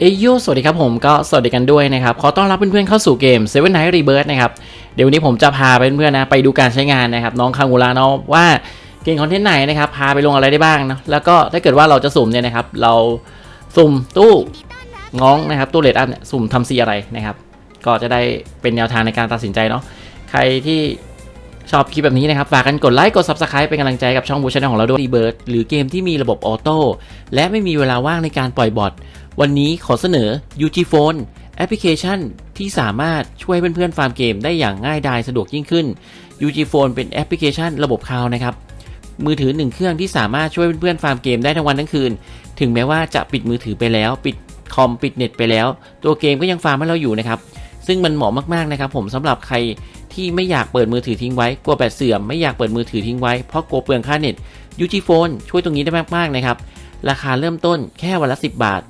เอยโยสวัสดีครับผมก็สวัสดีกันด้วยนะครับ ขอต้อนรับเพื่อนๆเข้าสู่เกม Seven Night Rebirth นะครับ เดี๋ยววันนี้ผมจะพาเพื่อนๆนะไปดูการใช้งานนะครับ น้องคางูระเนาะว่าเกมคอนเทนต์ไหนนะครับ พาไปลงอะไรได้บ้างนะแล้วก็ถ้าเกิดว่าเราจะสุ่มเนี่ยนะครับ เราสุ่มตู้ง้องนะครับ ตู้เลดอัพเนี่ยสุ่มทำซีอะไรนะครับ ก็จะได้เป็นแนวทางในการตัดสินใจเนาะใครที่ชอบคลิปแบบนี้นะครับ ฝากกันกดไลค์ กด Subscribe เป็นกำลังใจกับช่องบูชาแนลของเราด้วย Rebirth หรือเกมที่มีระบบออโต้และไม่มีเวลาว่างในการปล่อยบอท วันนี้ขอเสนอ UG Phone แอปพลิเคชันที่สามารถช่วยเพื่อนๆฟาร์มเกมได้อย่างง่ายดายสะดวกยิ่งขึ้น UG Phone เป็นแอปพลิเคชันระบบคลาวนะครับ มือถือหนึ่งเครื่องที่สามารถช่วยเพื่อนๆฟาร์มเกมได้ทั้งวันทั้งคืน ถึงแม้ว่าจะปิดมือถือไปแล้ว ปิดคอมปิดเน็ตไปแล้ว ตัวเกมก็ยังฟาร์มให้เราอยู่นะครับ ซึ่งมันเหมาะมากๆนะครับ ผมสำหรับใครที่ไม่อยากเปิดมือถือทิ้งไว้กลัวแบตเสื่อมไม่อยากเปิดมือถือทิ้งไว้เพราะกลัวเปลืองค่าเน็ต UG Phone ช่วยตรงนี้ได้มากๆนะครับราคาเริ่มต้นแค่วันละ 10 บาท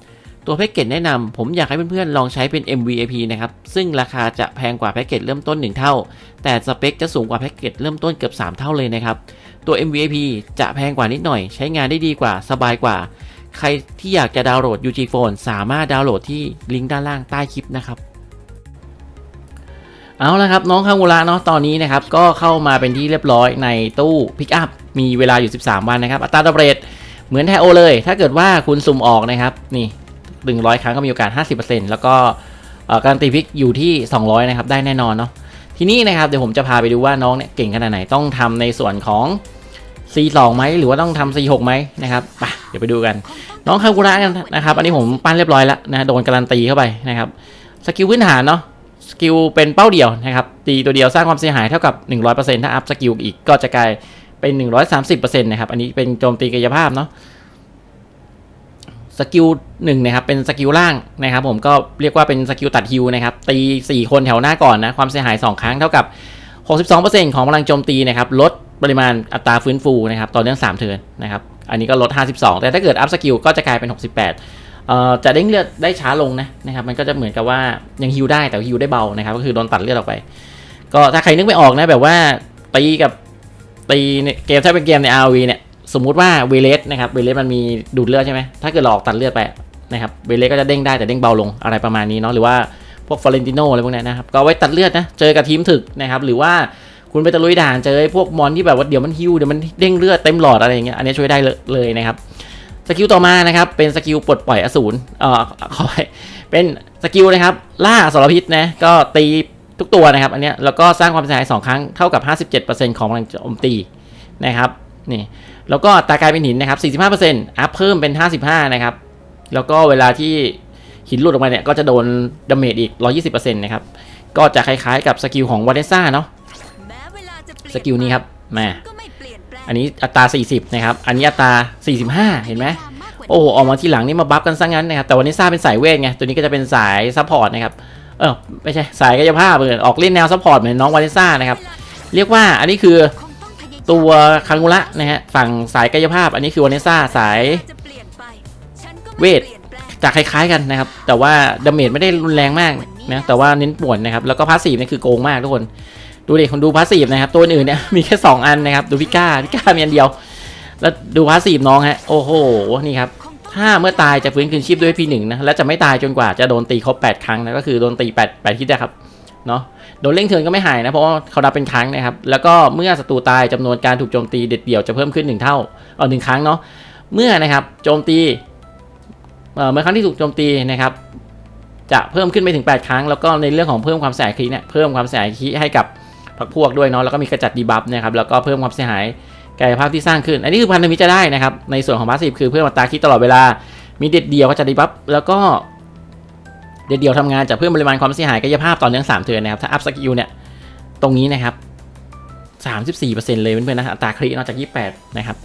ตัวแพ็กเกจแนะนำผมอยากให้เพื่อนๆลองใช้เป็น MVAP นะครับ ซึ่งราคาจะแพงกว่าแพ็กเกจเริ่มต้น 1 เท่า แต่สเปคจะสูงกว่าแพ็กเกจเริ่มต้นเกือบ 3 เท่าเลยนะครับ ตัว MVAP จะแพงกว่านิดหน่อย ใช้งานได้ดีกว่าสบายกว่า ใครที่อยากจะดาวน์โหลด UG Phone สามารถดาวน์โหลดที่ลิงก์ด้านล่างใต้คลิปนะครับเอาละครับน้องคางูระเนาะตอนนี้นะครับก็เข้ามาเป็นที่เรียบร้อยในตู้พิกอัพมีเวลาอยู่ 13 วันนะครับ อัตราดอกเรทเหมือนแทโอเลย ถ้าเกิดว่าคุณสุ่มออกนะครับนี่ หนึ่งร้อยครั้งก็มีโอกาส 50%แล้วก็การนตีพิกอยู่ที่ 200 นะครับ ได้แน่นอนเนาะทีนี้นะครับเดี๋ยวผมจะพาไปดูว่าน้องเนี่ยเก่งขนาดไหนต้องทำในส่วนของ C2 ไหมหรือว่าต้องทำ C6 ไหมนะครับไปเดี๋ยวไปดูกัน น้องคากุระกันนะครับ อันนี้ผมปั้นเรียบร้อยแล้วนะโดนการันตีเข้าไปนะครับสกิลพื้นฐานเนาะสกิลเป็นเป้าเดียวนะครับตีตัวเดียวสร้างความเสียหายเท่ากับ 100%ถ้าอัพสกิลอีกก็จะกลายเป็น 130%นะครับอันนี้เป็นโจมตีกายภาพเนาะ สกิลหนึ่งนะครับเป็นสกิลล่างนะครับ ผมก็เรียกว่าเป็นสกิลตัดฮิวนะครับตี 4 คนแถวหน้าก่อนนะความเสียหาย 2 ครั้งเท่ากับ 62%ของพลังโจมตีนะครับลดปริมาณอัตราฟื้นฟูนะครับต่อเนื่อง3เทิร์นนะครับอันนี้ก็ลด 52 แต่ถ้าเกิดอัพสกิลก็จะกลายเป็น 68เอ่อจะเด้งเลือดได้ช้าลงนะนะครับมันก็จะเหมือนกับว่ายังฮิวได้แต่ฮิวได้เบานะครับก็คือโดนตัดเลือดออกไป ก็ถ้าใครนึกไม่ออกนะแบบว่าตีกับตีเนี่ยเกมถ้าเป็นเกมใน RV เนี่ย สมมุติว่าเวเลสนะครับเวเลสมันมีดูดเลือดใช่ไหมถ้าเกิดหลอกตัดเลือดไปนะครับเวเลสก็จะเด้งได้แต่เด้งเบาลงอะไรประมาณนี้เนาะหรือว่าพวกฟลอเรนติโนอะไรพวกนี้นะครับก็ไว้ตัดเลือดนะเจอกับทีมถึกนะครับหรือว่าคุณไปตะลุยด่านเจอพวกมอนที่แบบว่าเดี๋ยวมันฮิวเดี๋ยวมันเด้งเลือดเต็มหลอดอะไรอย่างเงี้ยอันนี้ช่วยได้เลยเลยนะครับสกิลต่อมานะครับเป็นสกิลปลดปล่อยอสูรเอ่อขอไปเป็นสกิลนะครับล่าสารพิษนะก็ตีทุกตัวนะครับอันเนี้ยแล้วก็สร้างความเสียหายสองครั้งเท่ากับ 57%ของพลังโจมตีนะครับนี่ แล้วก็อัตรากลายเป็นหินนะครับ 45%อัพเพิ่มเป็น 55 นะครับ แล้วก็เวลาที่หินหลุดออกมาเนี่ย ก็จะโดนดาเมจอีก 120%นะครับ ก็จะคล้ายๆกับสกิลของวาเนซ่าเนาะ สกิลนี้ครับแหมอันนี้อัตรา 40 นะครับ อันนี้อัตรา 45 เห็นไหมโอ้โหออกมาทีหลังนี่มาบัฟกันซะงั้นนะครับ แต่วาเนซ่าเป็นสายเวทไง ตัวนี้ก็จะเป็นสายซัพพอร์ตนะครับ เออไม่ใช่สายกายภาพเหมือนออกเล่นแนวซัพพอร์ตเหมือนน้องวาเนซ่านะครับ เรียกว่าอันนี้คือ ตัวคังุระนะฮะฝั่งสายกายภาพ อันนี้คือวาเนซ่าสายเวทจะคล้ายๆกันนะครับ แต่ว่าดาเมจไม่ได้รุนแรงมากนะแต่ว่าเน้นป่วนนะครับ แล้วก็พาสซีฟนี่คือโกงมากทุกคน ดูดิคนดูพาสซีฟนะครับ ตัวอื่นเนี่ยมีแค่ 2 อันนะครับ ดูพิก้าพิก้ามีอันเดียว แล้วดูพาสซีฟน้องฮะโอ้โหนี่ครับถ้าเมื่อตายจะฟื้นคืนชีพด้วย P1 นะและจะไม่ตายจนกว่าจะโดนตีครบ8 ครั้งนะก็คือโดนตี8 8ฮิตนะครับเนาะ โดนเร่งเทินก็ไม่หายนะ เพราะว่าเขานับเป็นครั้งนะครับ แล้วก็เมื่อศัตรูตายจำนวนการถูกโจมตีเด็ดเดี่ยวจะเพิ่มขึ้น 1 เท่าเออหนึ่งครั้งเนาะเมื่อนะครับโจมตีเมื่อครั้งที่ถูกโจมตีนะครับ จะเพิ่มขึ้นไปถึง 8 ครั้ง แล้วก็ในเรื่องของเพิ่มความเสียหายคีเนี่ยเพิ่มความเสียหายคีให้กับพรรคพวกด้วยเนาะแล้วก็มีกระจัดดีบัฟนะครับแล้วก็เพิ่มความเสียหายกายภาพที่สร้างขึ้น อันนี้คือพันธมิตรจะได้นะครับในส่วนของพาสซีฟคือเพิ่มอัตราคีตลอดเวลามีเด็ดเดียวก็จะดีบัฟแล้วก็ เดียวทำงานจะเพิ่มปริมาณความเสียหายกายภาพต่อเนื่อง3เทือนนะครับ ถ้าอัพสกิลเนี่ย ตรงนี้นะครับ 34%เลยเพื่อนๆนะอัตราครินอกจาก 28 นะครับ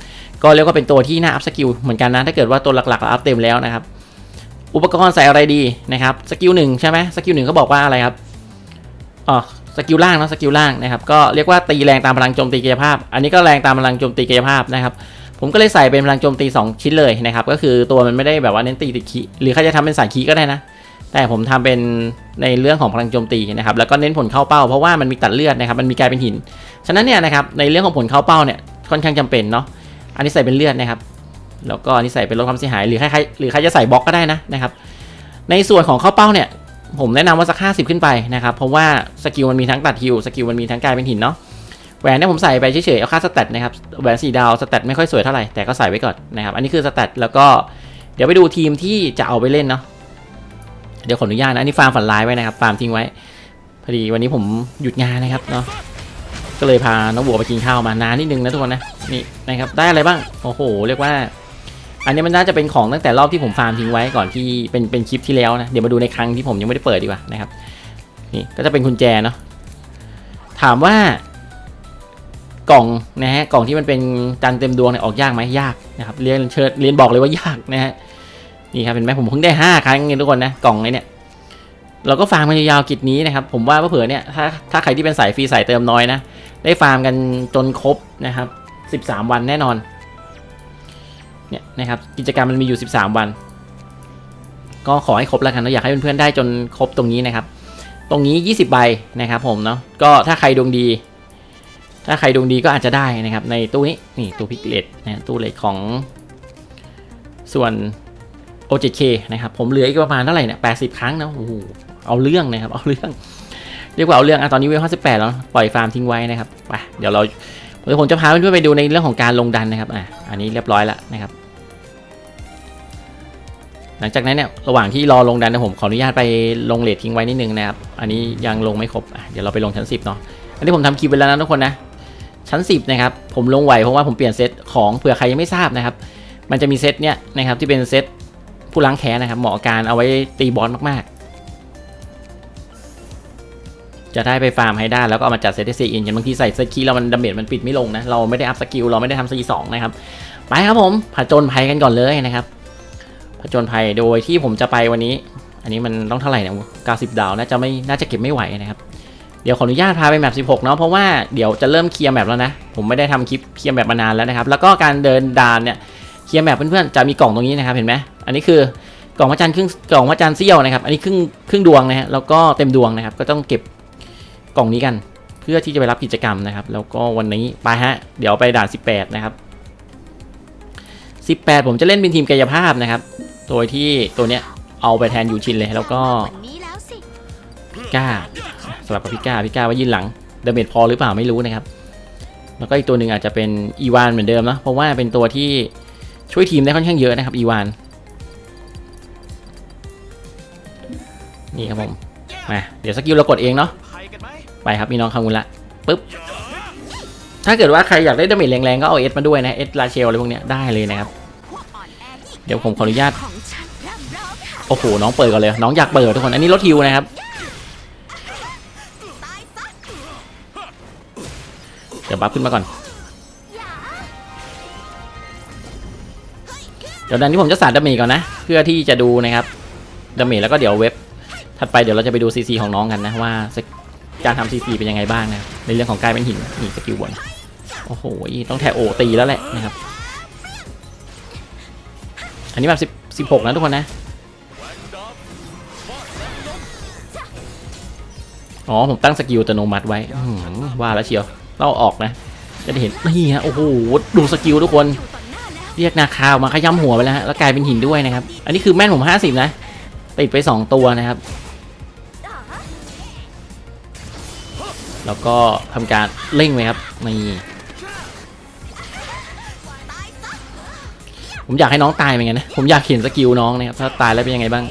ก็เรียกว่าเป็นตัวที่น่าอัพสกิลเหมือนกันนะ ถ้าเกิดว่าตัวหลักๆเราอัพเต็มแล้วนะครับ อุปกรณ์ใส่อะไรดีนะครับ สกิลหนึ่งใช่ไหมสกิลหนึ่งเขาบอกว่าอะไรครับ อ๋อ สกิลล่างเนะสกิลล่างนะครับ ก็เรียกว่าตีแรงตามพลังโจมตีกายภาพ อันนี้ก็แรงตามพลังโจมตีกายภาพนะครับผมก็เลยใส่เป็นพลังโจมตี 2 ชิ้นเลยนะครับ ก็คือตัวมันไม่ได้แบบว่าเน้นตีติดคีหรือใครจะทำเป็นสายคีก็ได้นะ แต่ผมทำเป็นในเรื่องของพลังโจมตีนะครับแล้วก็เน้นผลเข้าเป้าเพราะว่ามันมีตัดเลือดนะครับมันมีกลายเป็นหิน ฉะนั้นเนี่ยนะครับในเรื่องของผลเข้าเป้าเนี่ยค่อนข้างจำเป็นเนาะอันนี้ใส่เป็นเลือดนะครับแล้วก็อันนี้ใส่เป็นลดความเสียหายหรือใครๆหรือใครจะใส่บล็อกก็ได้นะนะครับในส่วนของเข้าเป้าเนี่ยผมแนะนำว่าสัก 50 ขึ้นไปนะครับเพราะว่าสกิลมันมีทั้งตัดฮิวสกิลมันมีทั้งกลายเป็นหินเนาะแหวนเนี่ยผมใส่ไปเฉยๆเอาค่าสแตทนะครับแหวนสีดาวสแตทไม่ค่อยสวยเท่าไหร่แต่ก็ใส่ไว้ก่อนนะครับอันนี้คือสแตทแล้วก็เดี๋ยวไปดูทีมที่จะเอาไปเล่นเนาะ เดี๋ยวขออนุญาตนะอันนี้ฟาร์มฝันร้ายไว้นะครับฟาร์มทิ้งไว้ พอดีวันนี้ผมหยุดงานนะครับเนาะก็เลยพาน้องบัวไปกินข้าวมานานนิดนึงนะทุกคนนะนี่นะครับได้อะไรบ้างโอ้โห เรียกว่า อันนี้มันน่าจะเป็นของตั้งแต่รอบที่ผมฟาร์มทิ้งไว้ก่อนที่เป็นเป็นคลิปที่แล้วนะเดี๋ยวมาดูในครั้งที่ผมยังไม่ได้เปิดดีกว่านะครับนี่ก็จะเป็นกุญแจเนาะถามว่ากล่องนะฮะกล่องที่มันเป็นจันเต็มดวงเนี่ยออกยากไหมยากนะครับเรียนเชิญเรียนบอกเลยว่ายากนะฮะ นี่ครับเห็นไหมผมเพิ่งได้ห้าครั้งเองทุกคนนะกล่องไอ้เนี่ยเราก็ฟาร์มกันยาวๆกิจนี้นะครับ ผมว่าเผื่อเนี่ยถ้าถ้าใครที่เป็นสายฟรีสายเติมน้อยนะ ได้ฟาร์มกันจนครบนะครับ 13 วันแน่นอนเนี่ยนะครับกิจกรรมมันมีอยู่ 13 วัน ก็ขอให้ครบแล้วกันเราอยากให้เพื่อนๆได้จนครบตรงนี้นะครับ ตรงนี้ 20 ใบนะครับผมเนาะก็ถ้าใครดวงดี ถ้าใครดวงดีก็อาจจะได้นะครับ ในตู้นี้นี่ตู้พิกเลตนะตู้เลทของส่วน O7K นะครับผมเหลืออีกประมาณเท่าไหร่เนี่ย80ครั้งนะโอ้โหเอาเรื่องนะครับเอาเรื่องเรียกว่าเอาเรื่องอะตอนนี้เวล58แปดแล้วปล่อยฟาร์มทิ้งไว้นะครับไปเดี๋ยวเราเดี๋ยวผมจะพาเพื่อนๆไปดูในเรื่องของการลงดันนะครับอะอันนี้เรียบร้อยแล้วนะครับหลังจากนั้นเนี่ยระหว่างที่รอลงดันนะผมขออนุญาตไปลงเลททิ้งไว้นิดนึงนะครับอันนี้ยังลงไม่ครบอะเดี๋ยวเราไปลงชั้น 10เนาะอันนี้ผมทำคลิปไปแล้วนะทุกคนนะชั้น 10นะครับผมลงไหวเพราะว่าผมเปลี่ยนเซตของเผื่อใครยังไม่ทราบนะครับมันจะมีเซตเนี่ยนะครับที่เป็นเซต ผู้ล้างแค้นนะครับเหมาะการเอาไว้ตีบอสมากๆ จะได้ไปฟาร์มให้ได้แล้วก็เอามาจัดเซตที่ซีอินอย่างบางทีใส่สกิลเรามันดาเมจมันปิดไม่ลงนะ เราไม่ได้อัพสกิลเราไม่ได้ทำซีสองนะครับ ไปครับผมผจญภัยกันก่อนเลยนะครับผจญภัยโดยที่ผมจะไปวันนี้ อันนี้มันต้องเท่าไหร่เนี่ย90ดาวน่าจะไม่น่าจะเก็บไม่ไหวนะครับเดี๋ยวขออนุญาตพาไปแมป16 เนาะเพราะว่าเดี๋ยวจะเริ่มเคลียร์แมปแล้วนะ ผมไม่ได้ทำคลิปเคลียร์แมปมานานแล้วนะครับ แล้วก็การเดินดานเนี่ยเคลียร์แมปเพื่อนๆจะมีกล่องตรงนี้นะครับเห็นไหม อันนี้คือกล่องพระจันทร์ครึ่งกล่องพระจันทร์เสี้ยวนะครับ อันนี้ครึ่งครึ่งดวงนะฮะแล้วก็เต็มดวงนะครับ ก็ต้องเก็บกล่องนี้กัน เพื่อที่จะไปรับกิจกรรมนะครับ แล้วก็วันนี้ไปฮะเดี๋ยวไปด่าน 18 นะครับ 18 ผมจะเล่นเป็นทีมกายภาพนะครับ โดยที่ตัวเนี้ยเอาไปแทนยูชินเลยแล้วก็พิก้าสลับกับพิก้าพิก้าว่ายืนหลังเดเมจพอหรือเปล่าไม่รู้นะครับ แล้วก็อีกตัวหนึ่งอาจจะเป็นอีวานเหมือนเดิมนะเพราะว่าเป็นตัวที่ช่วยทีมได้ค่อนข้างเยอะนะครับอีวาน นี่ครับผมมาเดี๋ยวสกิลเรากดเองเนาะไปครับมีน้องคามุละปุ๊บถ้าเกิดว่าใครอยากได้ดาเมจแรงๆก็เอาเอสมาด้วยนะเอสลาเชลอะไรพวกเนี้ยได้เลยนะครับ เดี๋ยวผมขออนุญาตโอ้โหน้องเปิดก่อนเลย น้องอยากเปิดทุกคนอันนี้รถฮิวนะครับเดี๋ยวบัฟขึ้นมาก่อนเดี๋ยวดันที่ผมจะสาดดาเมจก่อนนะ เพื่อที่จะดูนะครับดาเมจแล้วก็เดี๋ยวเว็บ ถัดไปเดี๋ยวเราจะไปดูซีซีของน้องกันนะว่าการทำซีซีเป็นยังไงบ้างนะในเรื่องของกลายเป็นหินนี่สกิลบนโอ้โหต้องแทโอตีแล้วแหละนะครับ อันนี้แบบสิบสิบหกนะทุกคนนะอ๋อผมตั้งสกิลอัตโนมัติไว้ว่าแล้วเชียวเราออกนะจะได้เห็นนี่ฮะโอ้โหดูสกิลทุกคน เรียกนาคาวมาขย้ำหัวไปแล้วฮะแล้วกลายเป็นหินด้วยนะครับ อันนี้คือแม่นผมห้าสิบนะ ติดไปสองตัวนะครับ แล้วก็ทำการเร่งไปครับนี่ผมอยากให้น้องตายเหมือนกันนะ ผมอยากเห็นสกิลน้องนะครับ ถ้าตายแล้วเป็นยังไงบ้าง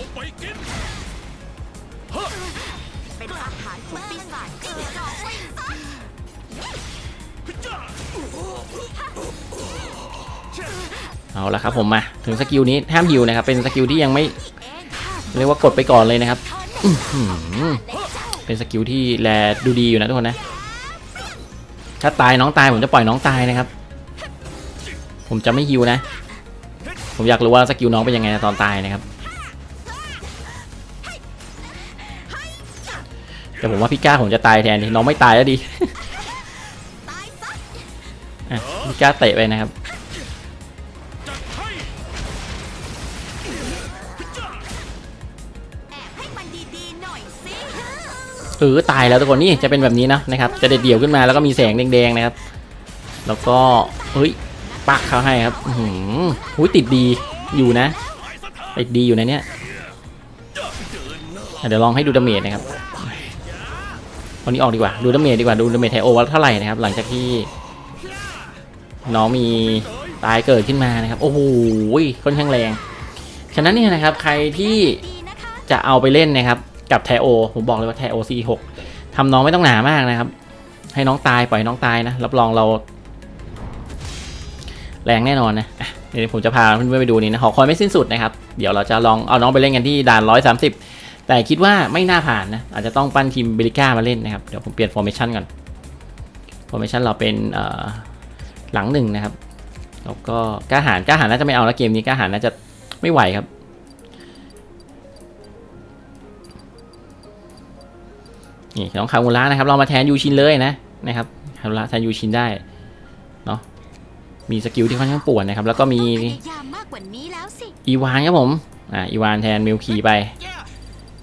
เอาละครับผมมา ถึงสกิลนี้ห้ามฮิวนะครับ เป็นสกิลที่ยังไม่ เรียกว่ากดไปก่อนเลยนะครับ เป็นสกิลที่แลดูดีอยู่นะทุกคนนะ ถ้าตายน้องตายผมจะปล่อยน้องตายนะครับ ผมจะไม่ฮิวนะ ผมอยากรู้ว่าสกิลน้องเป็นยังไงตอนตายนะครับ แต่ผมว่าพี่ก้าผมจะตายแทนน้องไม่ตายแล้วดีพี่ก้าเตะไปนะครับ เออตายแล้วทุกคนนี่จะเป็นแบบนี้นะนะครับจะเด็ดเดี่ยวขึ้นมาแล้วก็มีแสงแดงๆนะครับ แล้วก็เฮ้ยปักเขาให้ครับอือหือหุ้ยติดดีอยู่นะติดดีอยู่นะเนี่ยเดี๋ยวลองให้ดูดาเมจนะครับวันนี้ออกดีกว่าดูดาเมจดีกว่าดูดาเมจไทโอว่าเท่าไหร่นะครับ หลังจากที่ น้องมีตายเกิดขึ้นมานะครับ โอ้โหค่อนข้างแรง ฉะนั้นเนี่ยนะครับ ใครที่จะเอาไปเล่นนะครับ กับไทโอผมบอกเลยว่าไทโอ C6 ทำน้องไม่ต้องหนามากนะครับ ให้น้องตายปล่อยน้องตายนะ รับรองเรา แรงแน่นอนนะเดี๋ยวผมจะพาเพื่อนๆไปดูนี่นะหอคอยไม่สิ้นสุดนะครับ เดี๋ยวเราจะลองเอาน้องไปเล่นกันที่ด่าน130แต่คิดว่าไม่น่าผ่านนะ อาจจะต้องปั้นทีมเบลิก้ามาเล่นนะครับ เดี๋ยวผมเปลี่ยนฟอร์เมชันก่อนฟอร์เมชันเราเป็นหลังหนึ่งนะครับแล้วก็กล้าหารกล้าหารน่าจะไม่เอาแล้วเกมนี้กล้าหารน่าจะไม่ไหวครับ นี่น้องคามูระนะครับเรามาแทนยูชินเลยนะนะครับคามูระแทนยูชินได้เนาะมีสกิลที่ค่อนข้างป่วนนะครับ แล้วก็มีพยายามมากกว่านี้แล้วสิอีวานครับผมอ่าอีวานแทนมิลคีไป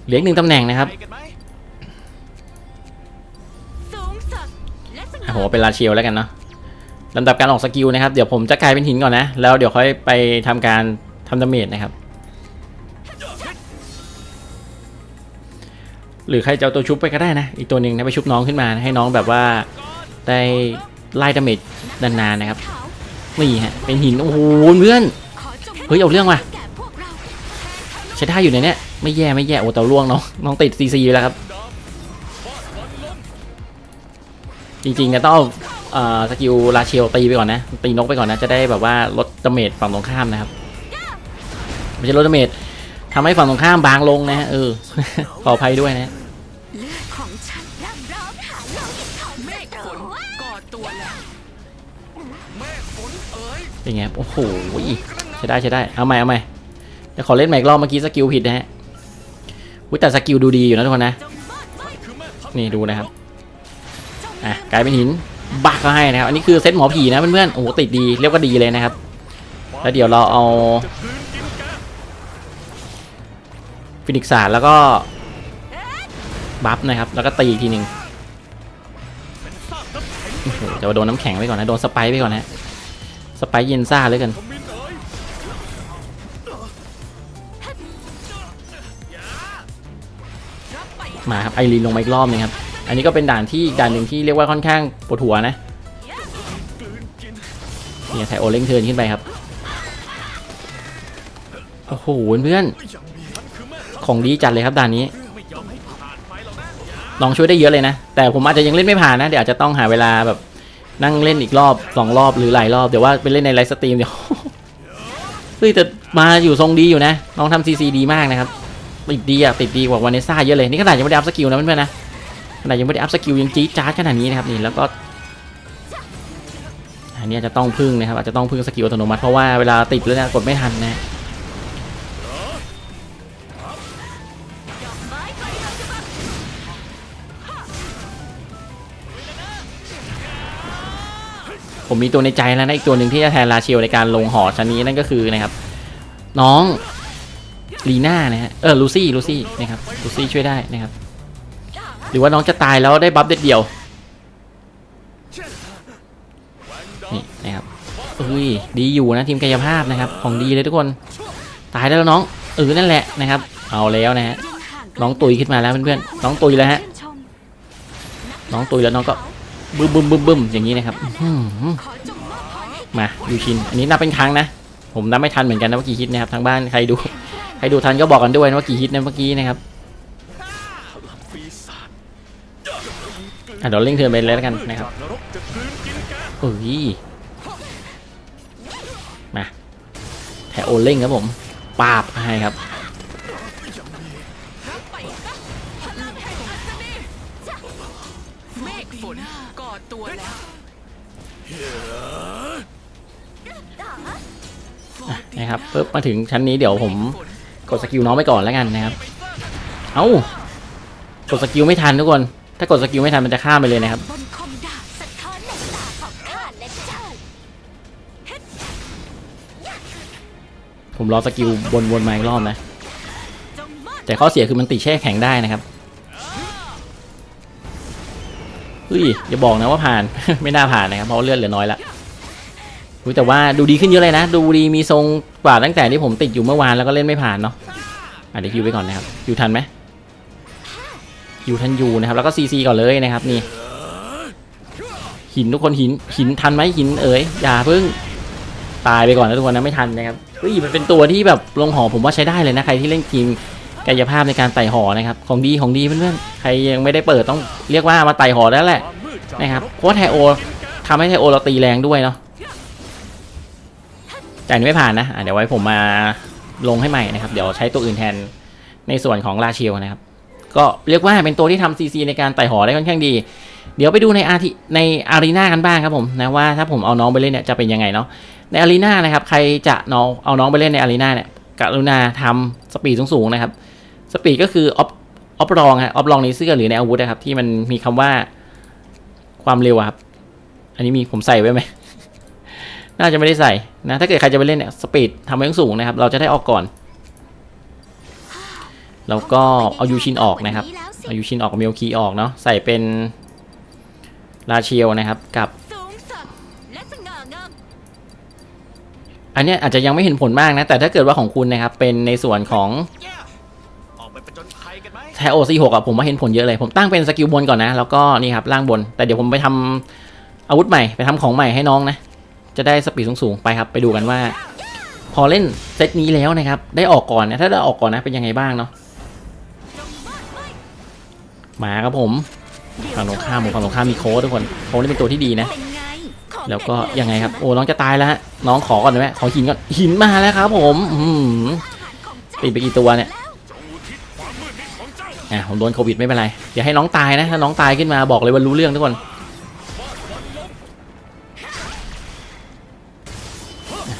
เหลืออกหนึ่งตำแหน่งนะครับไปกันไหมสูงสุดและสอะง่าผมว่าเป็นราเชียวแล้วกันเนาะลำดับการออกสกิลนะครับ เดี๋ยวผมจะกลายเป็นหินก่อนนะ แล้วเดี๋ยวค่อยไปทำการทำดาเมจนะครับ หรือใครจะเอาตัวชุบไปก็ได้นะ อีกตัวหนึ่งนะไปชุบน้องขึ้นมานะให้น้องแบบว่าได้ไล่ดาเมจนานๆนะครับนี่ฮะเป็นหินโอ้โหเพื่อนเฮ้ยเอาเรื่องว่ะใช้ได้อยู่ในเนี้ยไม่แย่ไม่แย่โอ้แต่ล่วงน้องน้องติดซีซีแล้วครับ จริงๆนี่ยต้องเอาเอ่อสกิลราเชลตีไปก่อนนะตีนกไปก่อนนะจะได้แบบว่าลดดาเมจฝั่งตรงข้ามนะครับไม่ใช่ลดดาเมจ ทำให้ฝั่งตรงข้ามบางลงนะฮะเออขออภัยด้วยนะเลือดของฉันร่ำร้องหาโลหิตของเมฆฝนก่อตัวแล้วเมฆฝนเอ๋ยเป็นไงโอ้โหใช้ได้ใช้ได้เอาใหม่เอาใหม่เดี๋ยวขอเล่นใหม่อีกรอบเมื่อกี้สกิลผิดนะฮะอุ๊ยแต่สกิลดูดีอยู่นะทุกคนนะนี่ดูนะครับอะกลายเป็นหินบักก็ให้นะครับอันนี้คือเซตหมอผีนะเพื่อนๆโอ้โหติดดีเรียกว่าดีเลยนะครับแล้วเดี๋ยวเราเอา ฟินิกซ์ศารแล้วก็บัฟนะครับ แล้วก็ตีอีกทีหนึ่งเป็นซาโอ้โหจะโดนน้ำแข็งไปก่อนนะ โดนสไปไปก่อนนะสไปเย็นซ่าเลยกัน มาครับไอรีนลงมาอีกรอบนึงครับ อันนี้ก็เป็นด่านที่อีกด่านหนึ่งที่เรียกว่าค่อนข้างปวดหัวนะเนี่ยไทโอเล่งเทินขึ้นไปครับ โอ้โหเพื่อน ของดีจัดเลยครับด่านนี้ไม่ยอมให้ผ่านไปหรอกนะน้องช่วยได้เยอะเลยนะ แต่ผมอาจจะยังเล่นไม่ผ่านนะ เดี๋ยวอาจจะต้องหาเวลาแบบนั่งเล่นอีกรอบสองรอบหรือหลายรอบเดี๋ยวว่าไปเล่นในไลฟ์สตรีมเดี๋ยวเฮ้ยแต่มาอยู่ทรงดีอยู่นะ น้องทำซีซีดีมากนะครับติดดีอะติดดีกว่าวานิซ่าเยอะเลยนี่ขนาดยังไม่ได้อัพสกิลนะเพื่อนๆนะขนาดยังไม่ได้อัพสกิลยังจี๊ดจ๊าดขนาดนี้นะครับนี่แล้วก็อันนี้จจะต้องพึ่งนะครับอาจจะต้องพึ่งสกิลอัตโนมัติเพราะว่าเวลาติดแล้วนะกดไม่ทันนะ ผมมีตัวในใจแล้วนะอีกตัวหนึ่งที่จะแทนราเชลในการลงหอชั้นนี้นั่นก็คือนะครับ น้องลีน่านะฮะเออลูซี่ลูซี่นะครับลูซี่ช่วยได้นะครับ หรือว่าน้องจะตายแล้วได้บัฟเด็ดเดียวนี่นะครับเอ้ยดีอยู่นะทีมกายภาพนะครับ ของดีเลยทุกคน ตายได้แล้วน้องเออนั่นแหละนะครับ เอาแล้วนะฮะน้องตุยขึ้นมาแล้วเพื่อนๆน้องตุยแล้วฮะน้องตุยแล้วน้องก็ บึ้มบึ้มบึ้มบึ้มอย่างนี้นะครับมายูชิน อันนี้นับเป็นครั้งนะ ผมนับไม่ทันเหมือนกันนะว่ากี่ฮิตนะครับทางบ้านใครดูใครดูทันก็บอกกันด้วยนะว่ากี่ฮิตนะเมื่อกี้นะครับอะเดี๋ยวเร่งเทิร์นไปเลยแล้วกันนะครับเอ้ยมาแถโอเล่งครับผมปาบให้ครับ นะครับปึ๊บมาถึงชั้นนี้เดี๋ยวผมกดสกิลน้องไปก่อนแล้วกันนะครับ เอ้ากดสกิลไม่ทันทุกคน ถ้ากดสกิลไม่ทันมันจะข้ามไปเลยนะครับ ผมรอสกิลวนๆมาอีกรอบนะ แต่ข้อเสียคือมันติแช่แข็งได้นะครับเฮ้ยอย่าบอกนะว่าผ่าน ไม่น่าผ่านนะครับเพราะเลือดเหลือน้อยละ แต่ว่าดูดีขึ้นเยอะเลยนะ ดูดีมีทรงกว่าตั้งแต่ที่ผมติดอยู่เมื่อวานแล้วก็เล่นไม่ผ่านเนาะอะเดี๋ยวคิวไปก่อนนะครับคิวทันไหมยูทันอยู่นะครับ แล้วก็ซีซีก่อนเลยนะครับนี่ หินทุกคนหินหินทันไหมหินเอ๋ยอย่าเพิ่งตายไปก่อนนะทุกคนนะไม่ทันนะครับเฮ้ยมันเป็นตัวที่แบบลงหอผมว่าใช้ได้เลยนะใครที่เล่นทีมกายภาพในการไต่หอนะครับของดีของดีเพื่อนๆใครยังไม่ได้เปิดต้องเรียกว่ามาไต่หอแล้วแหละนะครับเพราะว่าไทโอทำให้ไทโอเราตีแรงด้วยเนาะ แต่อันนี้ไม่ผ่านนะะเดี๋ยวไว้ผมมาลงให้ใหม่นะครับ เดี๋ยวใช้ตัวอื่นแทนในส่วนของราเชียวนะครับ ก็เรียกว่าเป็นตัวที่ทำซีซีในการไต่หอได้ค่อนข้างดี เดี๋ยวไปดูในอาทีในอารีนากันบ้างครับผมนะว่าถ้าผมเอาน้องไปเล่นเนี่ยจะเป็นยังไงเนาะในอารีนานะครับใครจะน้องเอาน้องไปเล่นในอารีนาเนี่ยกรุณาทำสปีดสูงๆนะครับ สปีดก็คือออฟออฟรองฮะออฟรองในเสื้อหรือในอาวุธนะครับที่มันมีคำว่าความเร็วครับ อันนี้มีผมใส่ไว้ไหม น่าจะไม่ได้ใส่นะ ถ้าเกิดใครจะไปเล่นเนี่ยสปีดทำไว้สูงนะครับ เราจะได้ออกก่อน แล้วก็เอายูชินออกนะครับ เอายูชินออกกับเมลคีออกเนาะ ใส่เป็นราเชียวนะครับกับอันนี้อาจจะยังไม่เห็นผลมากนะ แต่ถ้าเกิดว่าของคุณนะครับ เป็นในส่วนของออกไปประจนภัยกันไหมไทโอซีหกอะผมว่าเห็นผลเยอะเลย ผมตั้งเป็นสกิลบนก่อนนะ แล้วก็นี่ครับล่างบน แต่เดี๋ยวผมไปทำอาวุธใหม่ ไปทำของใหม่ให้น้องนะ จะได้สปีดสูงๆไปครับ ไปดูกันว่า พอเล่นเซตนี้แล้วนะครับ ได้ออกก่อนนะถ้าได้ออกก่อนนะเป็นยังไงบ้างเนาะมาครับผมฝั่งตรงข้ามฝั่งตรงข้ามมีโค้ดทุกคนโค้ดนี่เป็นตัวที่ดีนะ แล้วก็ยังไงครับ โอ้น้องจะตายแล้วน้องขอก่อนได้ไหมขอหินก่อนหินมาแล้วครับ ผมอืมเจ้าติดไปกี่ตัวเนี่ยอุทิศความมืดมิดของเจ้าอะผมโดนโควิดไม่เป็นไรอย่าให้น้องตายนะถ้าน้องตายขึ้นมาบอกเลยว่ารู้เรื่องทุกคน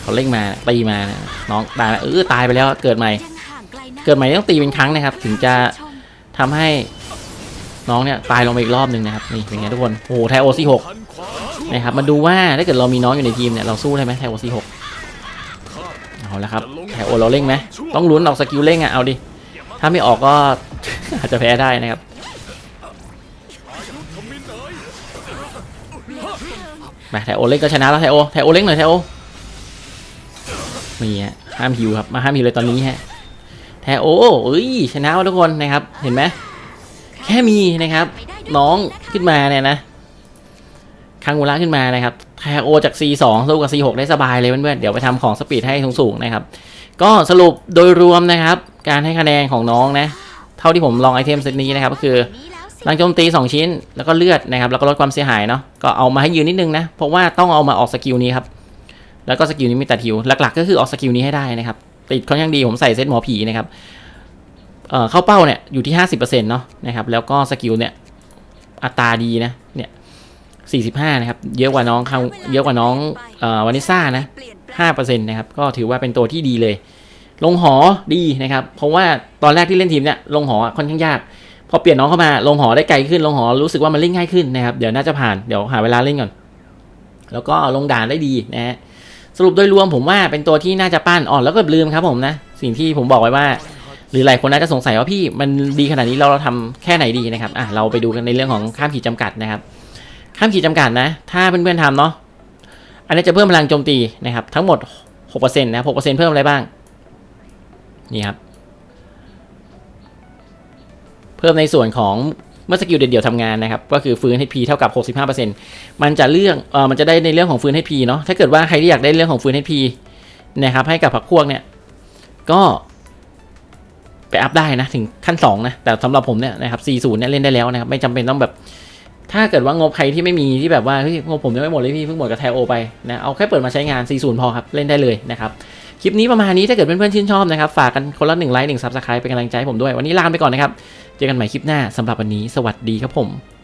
เขาเล่งมาตีมานะน้องตายแล้วเออตายไปแล้วเกิดใหม่ เกิดใหม่ต้องตีเป็นครั้งนะครับ ถึงจะชมทำให้น้องเนี่ยตายลงไปอีกรอบหนึ่งนะครับนี่เป็นไงทุกคนโอ้โหไทโอซีหกนะครับมาดูว่าถ้าเกิดเรามีน้องอยู่ในทีมเนี่ยเราสู้ได้ไหมไทโอซีหกเอาละครับไทโอเราเร่งไหมต้องลุ้นออกสกิลเร่งอะเอาดิถ้าไม่ออกก็อาจจะแพ้ได้นะครับมาไทโอเล่นก็ชนะแล้วไทโอไทโอเล่นหน่อยไทโอ นี่ฮะห้ามฮิวครับมาห้ามฮิวเลยตอนนี้ฮะไทโอเอ้ยชนะทุกคนนะครับ เห็นไหมแค่มีนะครับ น้องขึ้นมาเนี่ยนะคังมูระขึ้นมานะครับไทโอจาก C2 สู้กับ C6 ได้สบายเลยเพื่อนๆเดี๋ยวไปทำของสปีดให้สูงๆนะครับ ก็สรุปโดยรวมนะครับ การให้คะแนนของน้องนะ เท่าที่ผมลองไอเทมเซตนี้นะครับก็คือลังโจมตี 2 ชิ้น แล้วก็เลือดนะครับ แล้วก็ลดความเสียหายเนาะก็เอามาให้ยืนนิดนึงนะ เพราะว่าต้องเอามาออกสกิลนี้ครับ แล้วก็สกิลนี้มีตัดฮิวหลักๆ ก็คือออกสกิลนี้ให้ได้นะครับติดค่อนข้างดีผมใส่เซตหมอผีนะครับเเข้าเป้าเนี่ยอยู่ที่ 50%เนาะนะครับแล้วก็สกิลเนี่ยอัตราดีนะเนี่ย45 นะครับ เยอะกว่าน้องเขาเยอะกว่าน้องอวานิซ่านะเปลี่ยนแปลง5%นะครับก็ถือว่าเป็นตัวที่ดีเลย ลงหอดีนะครับ เพราะว่าตอนแรกที่เล่นทีมเนี่ยลงหอค่อนข้างยาก พอเปลี่ยนน้องเข้ามาลงหอได้ไกลขึ้น ลงหอรู้สึกว่ามันเล่นง่ายขึ้นนะครับ เดี๋ยวน่าจะผ่านเดี๋ยวหาเวลาเล่นก่อน แล้วก็ลงด่านได้ดีนะฮะ สรุปโดยรวมผมว่าเป็นตัวที่น่าจะปั้นอ่อนแล้วก็ลืมครับผมนะ สิ่งที่ผมบอกไว้ว่า หรือหลายคนน่าจะสงสัยว่าพี่มันดีขนาดนี้เราเราทำแค่ไหนดีนะครับอะเราไปดูกันในเรื่องของข้ามขีดจำกัดนะครับ ข้ามขีดจำกัดนะ ถ้าเพื่อนๆทำเนาะอันนี้จะเพิ่มพลังโจมตีนะครับ ทั้งหมด6%นะ6%เพิ่มอะไรบ้างนี่ครับเพิ่มในส่วนของ เมื่อสกิลเดี่ยวๆทำงานนะครับ ก็คือฟื้น HP เท่ากับ 65%มันจะเรื่องเออมันจะได้ในเรื่องของฟื้น HP เนาะถ้าเกิดว่าใครที่อยากได้เรื่องของฟื้น HP นะครับให้กับผักพวกเนี่ยก็ไปอัพได้นะถึงขั้น2นะแต่สำหรับผมเนี่ยนะครับ 40 เนี่ยเล่นได้แล้วนะครับไม่จำเป็นต้องแบบ ถ้าเกิดว่างบใครที่ไม่มีที่แบบว่าเฮ้ยงบผมยังไม่หมดเลยพี่เพิ่งหมดกับแทโอไปนะเอาแค่เปิดมาใช้งาน 40 พอครับเล่นได้เลยนะครับ คลิปนี้ประมาณนี้ถ้าเกิดเพื่อนๆชื่นชอบนะครับ ฝากกันคนละหนึ่งไลค์หนึ่งซับสไครป์เป็นกำลังใจให้ผมด้วย วันนี้ลาไปก่อนนะครับ เจอกันใหม่คลิปหน้าสำหรับวันนี้ สวัสดีครับผม